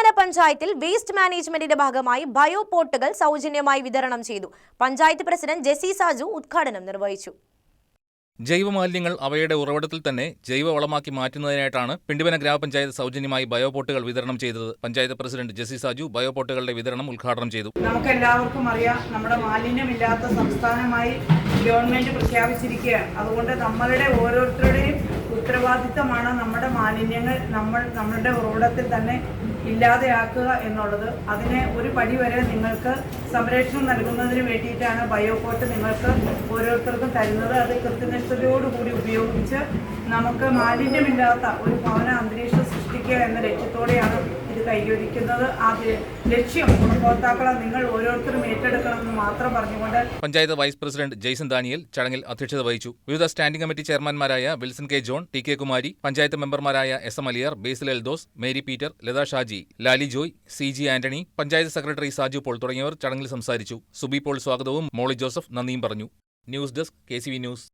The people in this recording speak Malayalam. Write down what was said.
പിണ്ടിമന പഞ്ചായത്തിൽ വേസ്റ്റ് മാനേജ്മെന്റിന്റെ ഭാഗമായി ബയോ പോട്ടുകൾ സൗജന്യമായി വിതരണം ചെയ്തു. പഞ്ചായത്ത് പ്രസിഡന്റ് ജെസി സാജു ഉദ്ഘാടനം നിർവഹിച്ചു. ജൈവമാലിന്യങ്ങൾ അവയുടെ ഉറവിടത്തിൽ തന്നെ ജൈവവളമാക്കി മാറ്റുന്നതിനായിട്ടാണ് പിണ്ടിവന ഗ്രാമപഞ്ചായത്ത് സൗജന്യമായി ബയോപോട്ടുകൾ വിതരണം ചെയ്തത്. പഞ്ചായത്ത് പ്രസിഡന്റ് ജെസി സാജു ബയോപോട്ടുകളുടെ വിതരണം ഉദ്ഘാടനം ചെയ്തു. നമുക്ക് എല്ലാവർക്കും അറിയാം നമ്മുടെ മാലിന്യമില്ലാത്ത സംസ്ഥാനമായി ഗവൺമെന്റ് പ്രഖ്യാപിച്ചിരിക്കുകയാണ്. അതുകൊണ്ട് നമ്മളുടെ ഓരോരുത്തരുടെയും ഉത്തരവാദിത്തമാണ് നമ്മുടെ മാലിന്യങ്ങൾ നമ്മൾ നമ്മളുടെ ഉറവിടത്തിൽ തന്നെ ഇല്ലാതെയാക്കുക എന്നുള്ളത്. അതിനെ ഒരു പടി വരെ നിങ്ങൾക്ക് സംരക്ഷണം നൽകുന്നതിന് വേണ്ടിയിട്ടാണ് ബയോപോർട്ട് നിങ്ങൾക്ക് ഓരോരുത്തർക്കും തരുന്നത്. അത് കൃത്യനിഷ്ഠതയോടുകൂടി ഉപയോഗിച്ച് നമുക്ക് മാലിന്യമില്ലാത്ത ഒരു ഭവന അന്തരീക്ഷം സൃഷ്ടിക്കുക എന്ന ലക്ഷ്യത്തോടെയാണ് ഇത് കൈവരിക്കുന്നത് ആ ലക്ഷ്യം ഗുണഭോക്താക്കളെ നിങ്ങൾ ഓരോരുത്തരും ഏറ്റെടുക്കണമെന്ന് മാത്രം പറഞ്ഞുകൊണ്ട് panchayat vice president Jaison Daniel ചടങ്ങിൽ അധ്യക്ഷത വഹിച്ചു. വിവിധ standing committee ചെയർമാൻമാരായ Wilson K John T K Kumari panchayat മെമ്പർമാരായ S M Aliyar Basil Eldhose Mary Peter Latha Shaji Lali Joy C G Antony panchayat secretary Saju Paul തുടങ്ങിയവർ ചടങ്ങിൽ സംസാരിച്ചു. സുബി പോൾ സ്വാഗതവും മോളി ജോസഫ് നന്ദിയും പറഞ്ഞു. News desk K news.